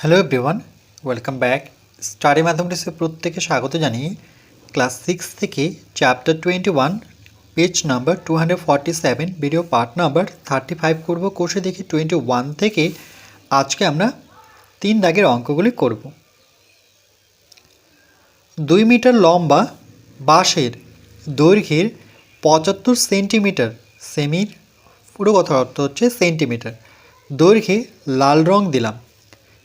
Hello everyone welcome back study ম্যাথমেটিক্সে প্রত্যেকে স্বাগত জানিয়ে ক্লাস সিক্স থেকে chapter twenty one page number two hundred forty seven video part number thirty five করব কোর্সে দেখি টোয়েন্টি ওয়ান থেকে আজকে আমরা তিন দাগের অঙ্কগুলি করব। দুই মিটার লম্বা বাঁশের দৈর্ঘ্যের পঁচাত্তর সেন্টিমিটার, সেমির পুরো কথা অর্থ হচ্ছে সেন্টিমিটার, দৈর্ঘ্যে লাল রং দিলাম।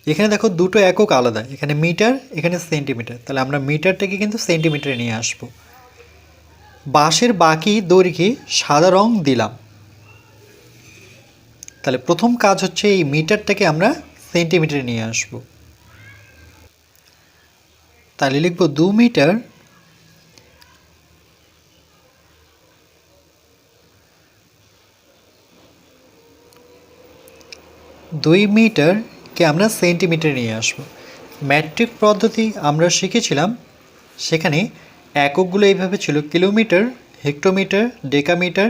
এখানে দেখো দুটো একক আলাদা, এখানে মিটার, এখানে সেন্টিমিটার। তাহলে আমরা মিটারটাকে কিন্তু সেন্টিমিটারে নিয়ে আসব। বাঁশের বাকি দৈর্ঘ্যে সাদা রং দিলাম। তাহলে প্রথম কাজ হচ্ছে এই মিটারটাকে আমরা সেন্টিমিটারে নিয়ে আসব। তাহলে লিখব দু মিটার দুই মিটারকে আমরা সেন্টিমিটারে নিয়ে আসব। ম্যাট্রিক পদ্ধতি আমরা শিখেছিলাম, সেখানে এককগুলো এইভাবে ছিল, কিলোমিটার, হেক্টোমিটার, ডেকামিটার,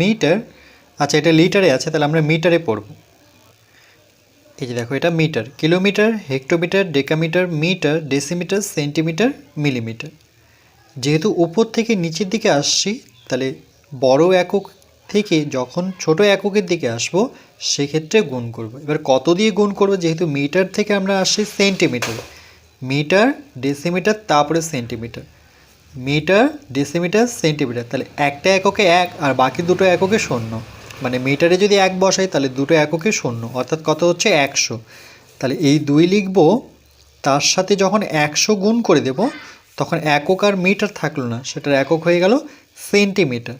মিটার। আচ্ছা এটা লিটারে আছে, তাহলে আমরা মিটারে পড়ব। এই যে দেখো, এটা metre, kilometre, hectometre, decametre, metre, decimetre, centimetre, millimetre. যেহেতু উপর থেকে নিচের দিকে আসছি, তাহলে বড় একক থেকে যখন ছোট এককের দিকে আসব, সেক্ষেত্রে গুণ করব। এবার কত দিয়ে গুণ করব? যেহেতু মিটার থেকে আমরা আসছি সেন্টিমিটার। মিটার, ডেসিমিটার, তারপরে সেন্টিমিটার। Metre, decimetre, centimetre. তাহলে একটা এককে এক আর বাকি দুটো এককে শূন্য। মানে মিটারে যদি এক বসাই, তাহলে দুটো এককে শূন্য। অর্থাৎ কত হচ্ছে? একশো। তাহলে এই দুই লিখব, তার সাথে যখন একশো গুণ করে দেব, তখন একক আর মিটার থাকল না। সেটার একক হয়ে গেল সেন্টিমিটার।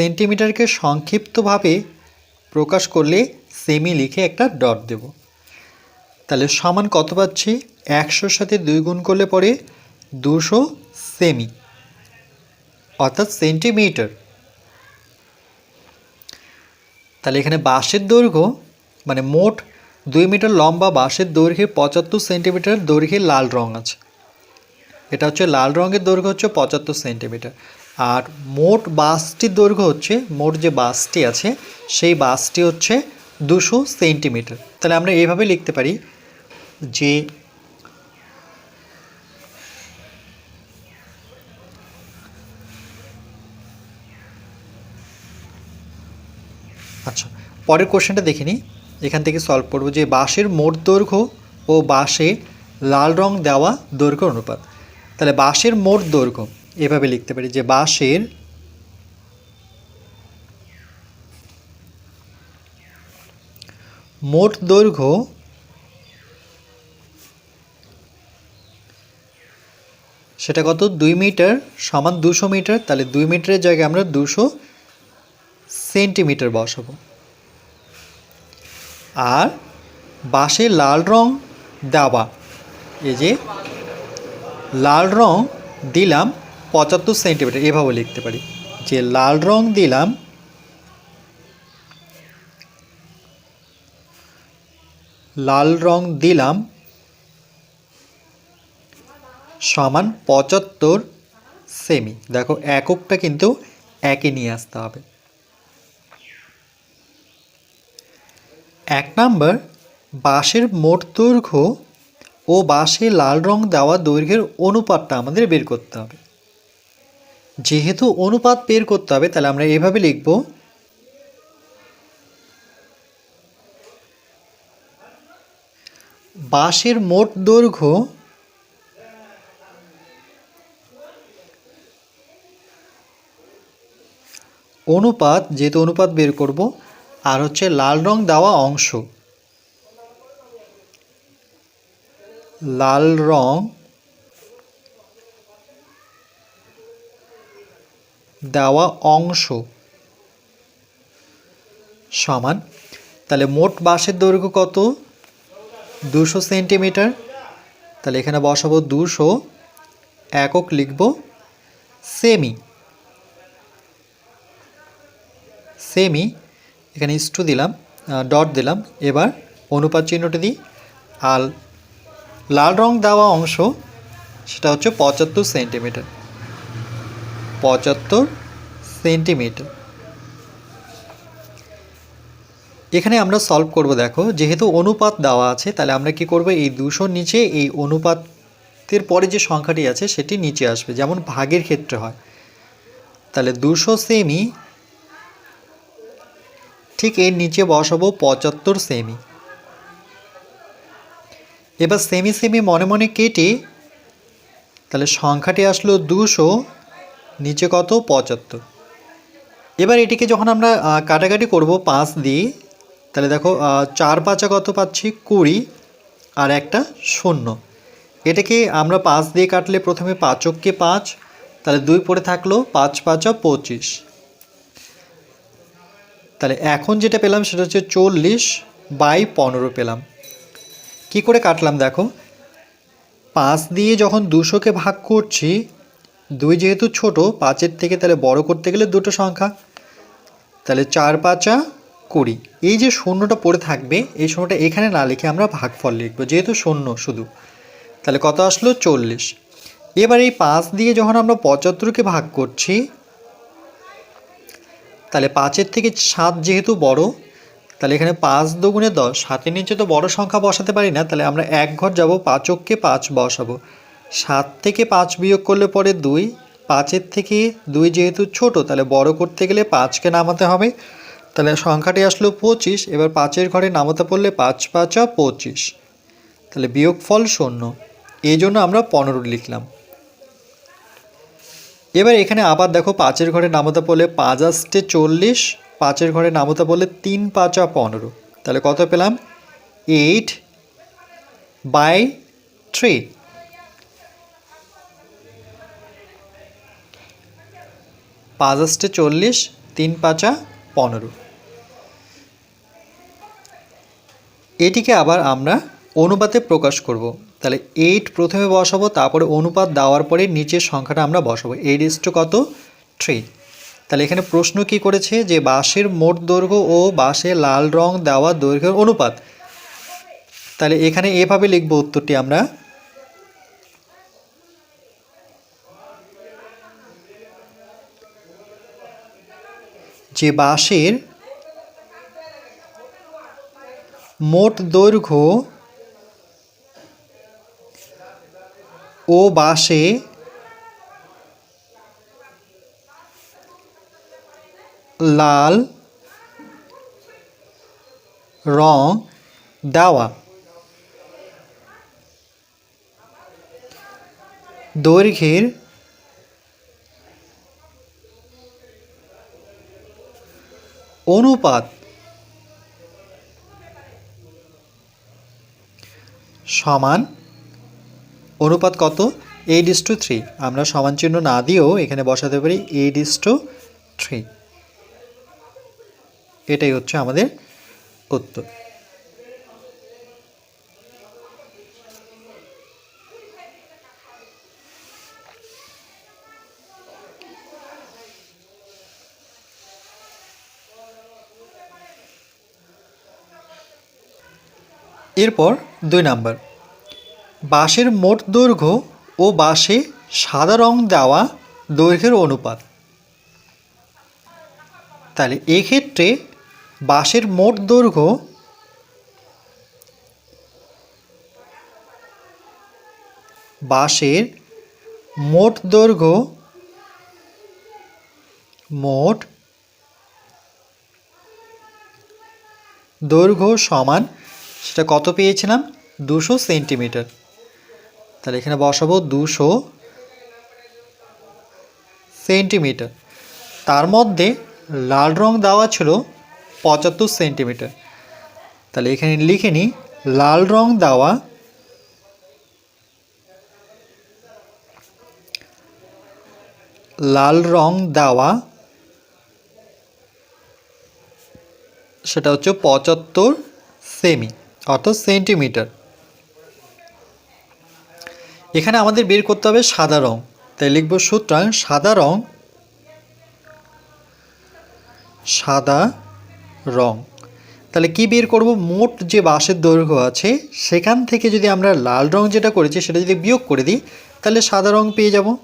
সেন্টিমিটারকে সংক্ষিপ্তভাবে প্রকাশ করলে সেমি লিখে একটা ডট দেব। তাহলে সমান কত পাচ্ছি? একশোর সাথে দুই গুণ করলে পরে দুশো সেমি অর্থাৎ সেন্টিমিটার। তাহলে এখানে বাঁশের দৈর্ঘ্য মানে মোট দুই মিটার লম্বা বাঁশের দৈর্ঘ্যে পঁচাত্তর সেন্টিমিটার দৈর্ঘ্যে লাল রং আছে। এটা হচ্ছে লাল রঙের দৈর্ঘ্য হচ্ছে পঁচাত্তর সেন্টিমিটার। আর মোট বাসটির দৈর্ঘ্য হচ্ছে, মোট যে বাসটি আছে, সেই বাসটি হচ্ছে দুশো সেন্টিমিটার। তাহলে আমরা এইভাবে লিখতে পারি যে আচ্ছা পরের কোশ্চেনটা দেখে নিই। এখান থেকে সলভ করব যে বাঁশের মোট দৈর্ঘ্য ও বাঁশে লাল রং দেওয়া দৈর্ঘ্য অনুপাত। তাহলে বাঁশের মোট দৈর্ঘ্য এভাবে লিখতে পারি যে বাঁশের মোট দৈর্ঘ্য সেটা কত? দুই মিটার সমান দুশো মিটার। তাহলে দুই মিটারের জায়গায় আমরা দুশো সেন্টিমিটার বসাবো। আর বাঁশে লাল রং দেওয়া। এই যে লাল রং দিলাম পঁচাত্তর সেন্টিমিটার, এভাবে লিখতে পারি। যে লাল রং দিলাম, লাল রং দিলাম সমান পঁচাত্তর সেমি। দেখো, এককটা কিন্তু একে নিয়ে আসতে হবে। এক নাম্বার, বাঁশের মোট দৈর্ঘ্য ও বাঁশে লাল রং দেওয়া দৈর্ঘ্যের অনুপাতটা আমাদের বের করতে হবে। যেহেতু অনুপাত বের করতে হবে, তাহলে আমরা এভাবে লিখব। বাঁশের মোট দৈর্ঘ্য অনুপাত, যেহেতু অনুপাত বের করব, আর হচ্ছে লাল রং দেওয়া অংশ। লাল রং দেওয়া অংশ সমান, তাহলে মোট বাঁশের দৈর্ঘ্য কত? দুশো সেন্টিমিটার। তাহলে এখানে বসাবো দুশো, একক লিখব সেমি। সেমি, এখানে ইস্টু দিলাম ডট দিলাম, এবার অনুপাত চিহ্নটি দিই। আর লাল রং দেওয়া অংশ, সেটা হচ্ছে পঁচাত্তর সেন্টিমিটার। পঁচাত্তর সেন্টিমিটার। এখানে আমরা সলভ করব দেখো, যেহেতু অনুপাত দেওয়া আছে, তাহলে আমরা কি করব? এই দুশোর নিচে এই অনুপাতের পরে যে সংখ্যাটি আছে, সেটি নিচে আসবে, যেমন ভাগের ক্ষেত্রে হয়। তাহলে দুশো সেমি ঠিক এর নিচে বসাবো পঁচাত্তর সেমি এবার সেমি সেমি মনে মনে কেটে, তাহলে সংখ্যাটি আসলো দুশো নিচে কত? পঁচাত্তর। এবার এটিকে যখন আমরা কাটাকাটি করব পাঁচ দিয়ে, তাহলে দেখো চার পাঁচা কত পাচ্ছি? কুড়ি, আর একটা শূন্য। এটাকে আমরা পাঁচ দিয়ে কাটলে প্রথমে পাঁচককে পাঁচ, তাহলে দুই পড়ে থাকল পাঁচ পাঁচা পঁচিশ। তাহলে এখন যেটা পেলাম সেটা হচ্ছে চল্লিশ বাই পনেরো পেলাম। কি করে কাটলাম দেখো? পাঁচ দিয়ে যখন দুশোকে ভাগ করছি দুই যেহেতু ছোট, পাঁচের থেকে তাহলে বড় করতে গেলে দুটো সংখ্যা। তাহলে চার, পাঁচা কুড়ি। এই যে শূন্যটা পড়ে থাকবে, এই শূন্যটা এখানে না লিখে আমরা ভাগফল লিখব, যেহেতু শূন্য শুধু। তাহলে কত আসলো? চল্লিশ। এবার এই পাঁচ দিয়ে যখন আমরা পঁচাত্তরকে ভাগ করছি, তাহলে পাঁচের থেকে সাত যেহেতু বড়, তাহলে এখানে পাঁচ দুগুণে দশ সাতের নিচে তো বড় সংখ্যা বসাতে পারি না, তাহলে আমরা এক ঘর যাব, পাঁচককে পাঁচ বসাবো। সাত থেকে পাঁচ বিয়োগ করলে পরে দুই, পাঁচের থেকে দুই যেহেতু ছোট, তাহলে বড় করতে গেলে পাঁচকে নামাতে হবে। তাহলে সংখ্যাটি আসলো পঁচিশ, এবার পাঁচের ঘরে নামাতে পড়লে পাঁচ, পাঁচা পঁচিশ। তাহলে বিয়োগফল শূন্য। এই জন্য আমরা পনেরো লিখলাম। এবার এখানে আবার দেখো পাঁচের ঘরে নামতা পড়লে পাঁচ আস্টে চল্লিশ, পাঁচের ঘরে নামতা পড়লে তিন, পাঁচা পনেরো। তাহলে কত পেলাম? Eight by three. পাঁচ আস্টে চল্লিশ, তিন পাঁচা পনেরো। এটিকে আবার আমরা অনুপাতে প্রকাশ করব। তাহলে এইট প্রথমে বসাবো, তারপরে অনুপাত দেওয়ার পরে নিচের সংখ্যাটা আমরা বসাবো। এইট ইস টু কত? থ্রি। তাহলে এখানে প্রশ্ন কি করেছে? যে বাঁশের মোট দৈর্ঘ্য ও বাঁশে লাল রং দেওয়া দৈর্ঘ্যের অনুপাত। তাহলে এখানে এভাবে লিখব উত্তরটি আমরা যে বাঁশের মোট দৈর্ঘ্য ও বাঁশে লাল রং দেওয়া। দৈর্ঘ্যের অনুপাত। সমান অনুপাত কত? এইট ইস টু থ্রি আমরা সমান চিহ্ন না দিয়েও এখানে বসাতে পারি এইট ইস টু থ্রি এটাই হচ্ছে আমাদের উত্তর। এরপর দুই নাম্বার। বাঁশের মোট দৈর্ঘ্য ও বাঁশে সাদা রং দেওয়া দৈর্ঘ্যের অনুপাত। তাহলে এক্ষেত্রে বাঁশের মোট দৈর্ঘ্য বাঁশের মোট দৈর্ঘ্য মোট দৈর্ঘ্য সমান সেটা কত পেয়েছিলাম? দুশো সেন্টিমিটার। তাহলে এখানে বসাবো দুশো সেন্টিমিটার। তার মধ্যে লাল রং দেওয়া ছিল পঁচাত্তর সেন্টিমিটার। তাহলে এখানে লিখে নিই, লাল রং দেওয়া লাল রং দেওয়া সেটা হচ্ছে পঁচাত্তর সেমি। অর্থাৎ সেন্টিমিটার। এখানে আমাদের বের করতে হবে সাদা রং। তাই লিখব সুতরাং সাদা রং সাদা রং। তাহলে কি বের করব? মোট যে বাঁশের দৈর্ঘ্য আছে, সেখান থেকে যদি আমরা লাল রং যেটা করেছি, সেটা যদি বিয়োগ করে দিই, তাহলে সাদা রং পেয়ে যাব।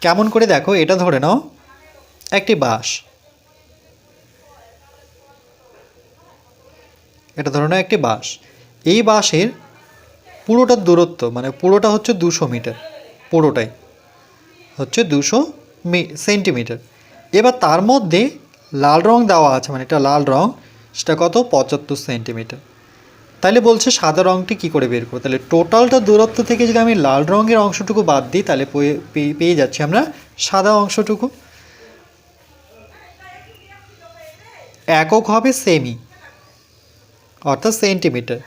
কেমন করে দেখো? এটা ধরে নাও, একটি বাঁশ। এটা ধরে নাও একটি বাস এই বাসের পুরোটার দূরত্ব মানে পুরোটা হচ্ছে দুশো মিটার, পুরোটাই হচ্ছে দুশো সেন্টিমিটার। এবার তার মধ্যে লাল রং দেওয়া আছে মানে এটা লাল রং, সেটা কত? পঁচাত্তর সেন্টিমিটার। তাহলে বলছে সাদা রঙটি কি করে বের করব? তাহলে টোটালটা দূরত্ব থেকে যদি আমি লাল রঙের অংশটুকু বাদ দিই তাহলে পেয়ে যাচ্ছি আমরা সাদা অংশটুকু। একক হবে সেমি। অর্থাৎ সেন্টিমিটার।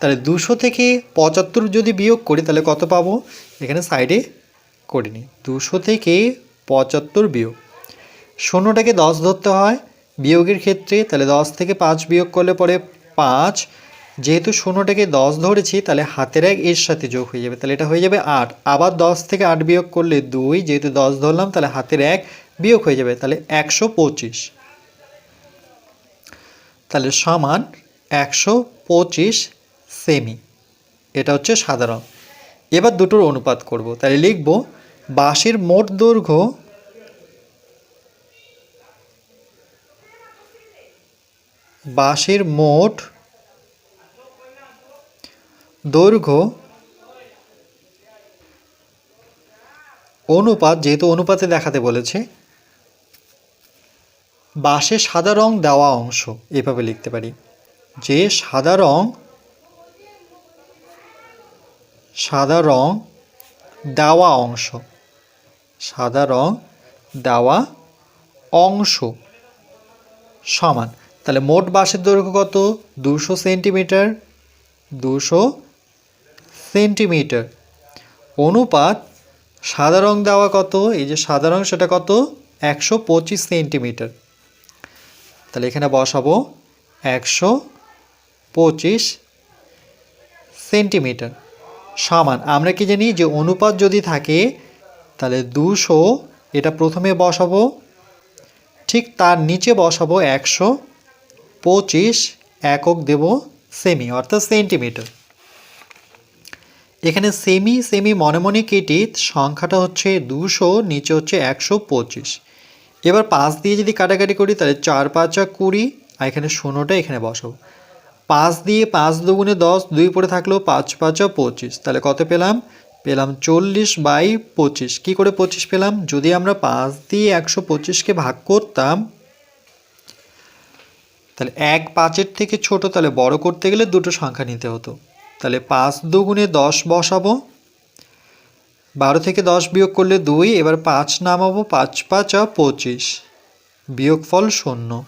তাহলে দুশো থেকে পঁচাত্তর যদি বিয়োগ করি, তাহলে কত পাবো? এখানে সাইডে করে নিই। দুশো থেকে পঁচাত্তর বিয়োগ। শূন্যটাকে দশ ধরতে হয় বিয়োগের ক্ষেত্রে, তাহলে দশ থেকে পাঁচ বিয়োগ করলে পরে পাঁচ। যেহেতু শূন্যটাকে দশ ধরেছি, তাহলে হাতের এক এর সাথে যোগ হয়ে যাবে। তাহলে এটা হয়ে যাবে আট। আবার দশ থেকে আট বিয়োগ করলে দুই, যেহেতু দশ ধরলাম, তাহলে হাতের এক বিয়োগ হয়ে যাবে। তাহলে একশো পঁচিশ। তাহলে সমান একশো পঁচিশ সেমি। এটা হচ্ছে সাদা রং এবার দুটোর অনুপাত করব। তাহলে লিখব, বাঁশের মোট দৈর্ঘ্য বাঁশের মোট দৈর্ঘ্য অনুপাত, যেহেতু অনুপাতে দেখাতে বলেছে, বাঁশে সাদা রং দেওয়া অংশ। এভাবে লিখতে পারি। যে সাদা রং সাদা রং দেওয়া অংশ, সাদা রং দেওয়া অংশ সমান। তাহলে মোট বাঁশের দৈর্ঘ্য কত? দুশো সেন্টিমিটার দুশো সেন্টিমিটার। অনুপাত সাদা রং দেওয়া কত? এই যে সাদা রং সেটা কত? একশো পঁচিশ সেন্টিমিটার। তাহলে এখানে বসাবো একশো পঁচিশ সেন্টিমিটার। সমান, আমরা কি জানি যে অনুপাত যদি থাকে, তাহলে দুশো, এটা প্রথমে বসাবো, ঠিক তার নিচে বসাবো একশো, পঁচিশ একক দেব সেমি, অর্থাৎ সেন্টিমিটার। এখানে সেমি সেমি মনে মনে কেটে সংখ্যাটা হচ্ছে দুশো, নিচে হচ্ছে একশো, পঁচিশ। এবার পাঁচ দিয়ে যদি কাটাকাটি করি, তাহলে চার, পাঁচা কুড়ি, আর এখানে শূন্যটা এখানে বসাবো। পাঁচ দিয়ে পাঁচ দুগুণে দশ, দুই পড়ে থাকলেও পাঁচ, পাঁচা, পঁচিশ। তাহলে কত পেলাম? পেলাম চল্লিশ বাই পঁচিশ। কী করে পঁচিশ পেলাম? যদি আমরা পাঁচ দিয়ে একশো পঁচিশকে ভাগ করতাম, তাহলে এক পাঁচের থেকে ছোট, তাহলে বড় করতে গেলে দুটো সংখ্যা নিতে হতো। তাহলে পাঁচ দুগুণে দশ বসাবো। বারো থেকে দশ বিয়োগ করলে দুই, এবার পাঁচ নামাবো, পাঁচ পাঁচ, পঁচিশ। বিয়োগফল শূন্য।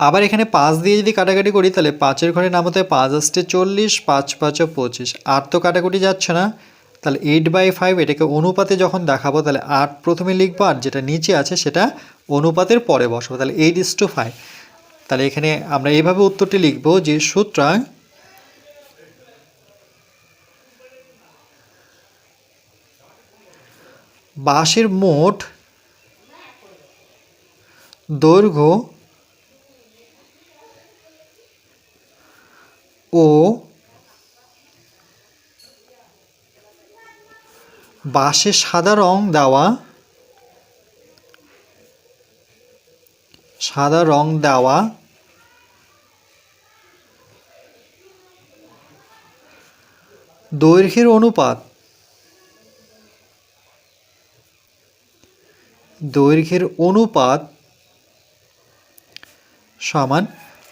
আবার এখানে পাঁচ দিয়ে যদি কাটাকাটি করি, তাহলে পাঁচের ঘরে নামাতে পাঁচ আসতে চল্লিশ, পাঁচ পাঁচ আর পঁচিশ। আট তো কাটাকুটি যাচ্ছে না। তাহলে এইট বাই ফাইভ এটাকে অনুপাতে যখন দেখাবো, তাহলে আট প্রথমে লিখব আর যেটা নিচে আছে সেটা অনুপাতের পরে বসাবো। তাহলে এইট ইস টু ফাইভ তাহলে এখানে আমরা এইভাবে উত্তরটি লিখব যে সুতরাং বাঁশের মোট দৈর্ঘ্য ও বাঁশে সাদা রং দেওয়া, সাদা রং দেওয়া, দৈর্ঘ্যের অনুপাত দৈর্ঘ্যের অনুপাত সমান,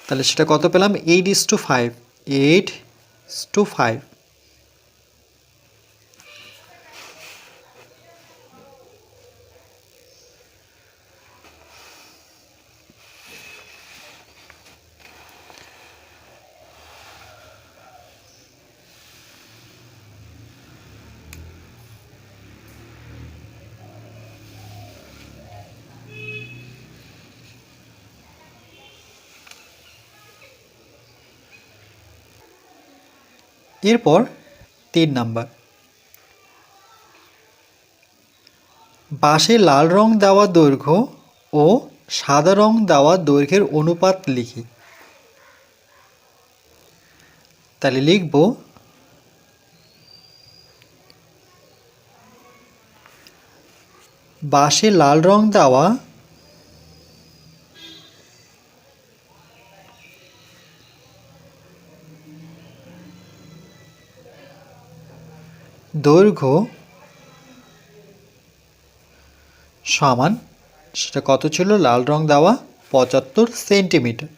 তাহলে সেটা কত পেলাম? Eight is to five eight to five এরপর তিন নাম্বার। বাঁশে লাল রং দেওয়া দৈর্ঘ্য ও সাদা রং দেওয়া দৈর্ঘ্যের অনুপাত লিখি। তাহলে লিখব বাঁশে লাল রং দেওয়া দৈর্ঘ্য সমান, সেটা কত ছিল? লাল রং দেওয়া পঁচাত্তর সেন্টিমিটার।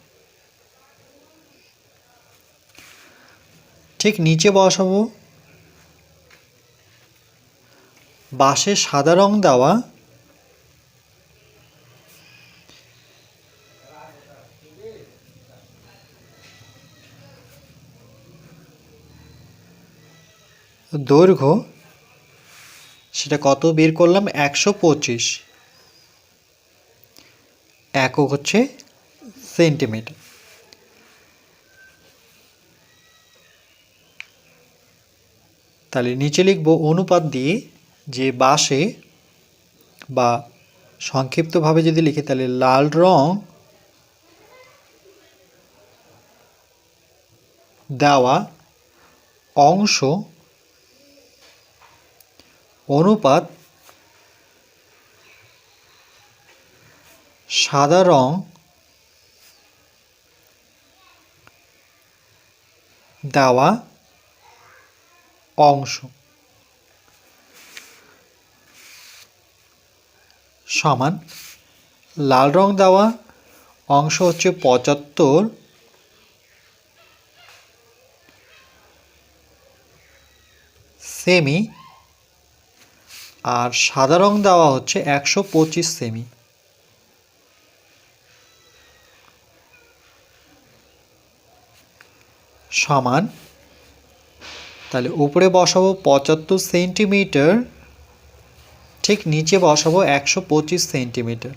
ঠিক নিচে বসাবো। বাঁশে সাদা রং দেওয়া দৈর্ঘ্য, সেটা কত বের করলাম? একশো পঁচিশ। একক হচ্ছে সেন্টিমিটার। তাহলে নিচে লিখব অনুপাত দিয়ে যে বাসে বা সংক্ষিপ্তভাবে যদি লিখি, তাহলে লাল রং দেওয়া অংশ অনুপাত সাদা রং দেওয়া অংশ। সমান লাল রং দেওয়া অংশ হচ্ছে পঁচাত্তর। সেমি আর সাদা রং দেওয়া হচ্ছে একশো পঁচিশ সেমি। সমান, তাহলে উপরে বসাবো পঁচাত্তর সেন্টিমিটার, ঠিক নিচে বসাবো একশো পঁচিশ সেন্টিমিটার।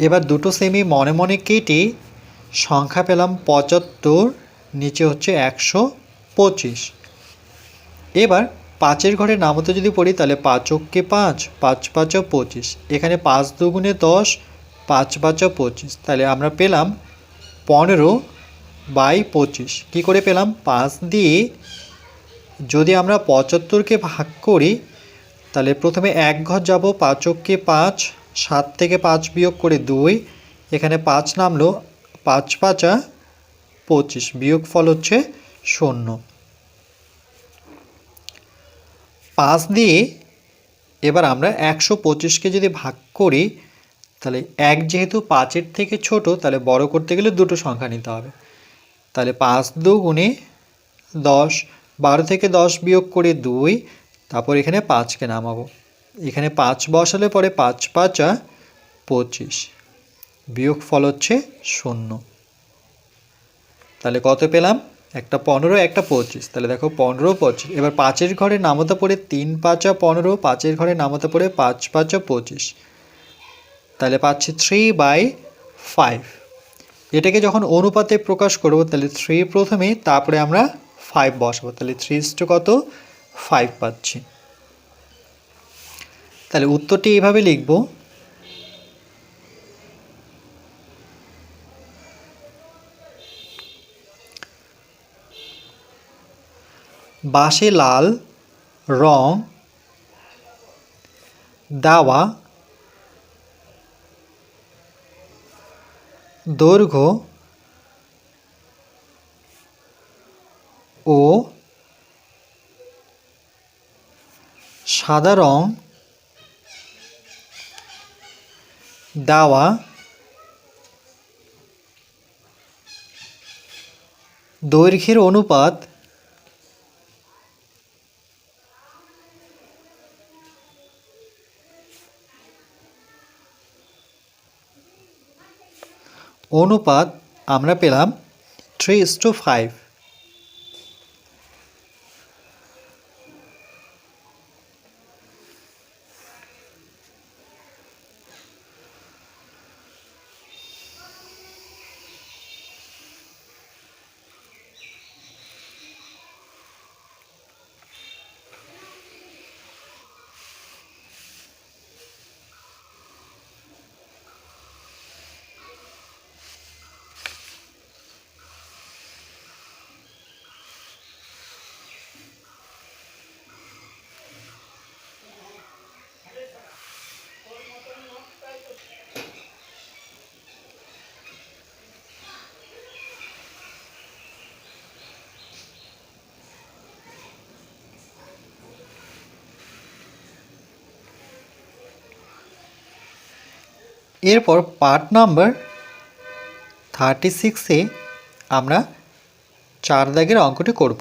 এবার দুটো সেমি মনে মনে কেটে সংখ্যা পেলাম পঁচাত্তর, নিচে হচ্ছে একশো পঁচিশ। এবার পাঁচের ঘরে নামতে যদি পড়ি, তাহলে পাঁচককে পাঁচ পাঁচ পাঁচও পঁচিশ। এখানে পাঁচ দুগুণে দশ, পাঁচ পাঁচও পঁচিশ। তাহলে আমরা পেলাম পনেরো বাই পঁচিশ। কী করে পেলাম? পাঁচ দিয়ে যদি আমরা পঁচাত্তরকে ভাগ করি, তাহলে প্রথমে এক ঘর যাব পাঁচককে পাঁচ, সাত থেকে পাঁচ বিয়োগ করে দুই। এখানে পাঁচ নামলো, পাঁচ পাঁচা পঁচিশ। বিয়োগ ফল হচ্ছে শূন্য। পাঁচ দিয়ে এবার আমরা একশো পঁচিশকে যদি ভাগ করি, তাহলে এক যেহেতু পাঁচের থেকে ছোট, তাহলে বড় করতে গেলে দুটো সংখ্যা নিতে হবে। তাহলে পাঁচ দু গুণে দশ, বারো থেকে দশ বিয়োগ করে দুই, তারপর এখানে পাঁচকে নামাবো। এখানে পাঁচ বসালে পরে পাঁচ পাঁচা পঁচিশ বিয়োগ ফল হচ্ছে শূন্য। তাহলে কত পেলাম? একটা পনেরো, একটা পঁচিশ। তাহলে দেখো পনেরো, পঁচিশ। এবার পাঁচের ঘরে নামতে পড়ে তিন, পাঁচা, পনেরো। পাঁচের ঘরে নামতে পড়ে পাঁচ, পাঁচা, পঁচিশ। তাহলে পাচ্ছি থ্রি বাই ফাইভ এটাকে যখন অনুপাতে প্রকাশ করব, তাহলে থ্রি প্রথমে, তারপরে আমরা ফাইভ বসাবো। তাহলে থ্রি ইস্টু কত? ফাইভ পাচ্ছি। তাহলে উত্তরটি এইভাবে লিখব। বাসে লাল রং দাওয়া দৈর্ঘ্য ও সাদা রং দাওয়া দৈর্ঘ্যের অনুপাত অনুপাত আমরা পেলাম থ্রি ইস টু ফাইভ এরপর পার্ট নাম্বার থার্টি সিক্সে আমরা চার দাগের অঙ্কটি করব।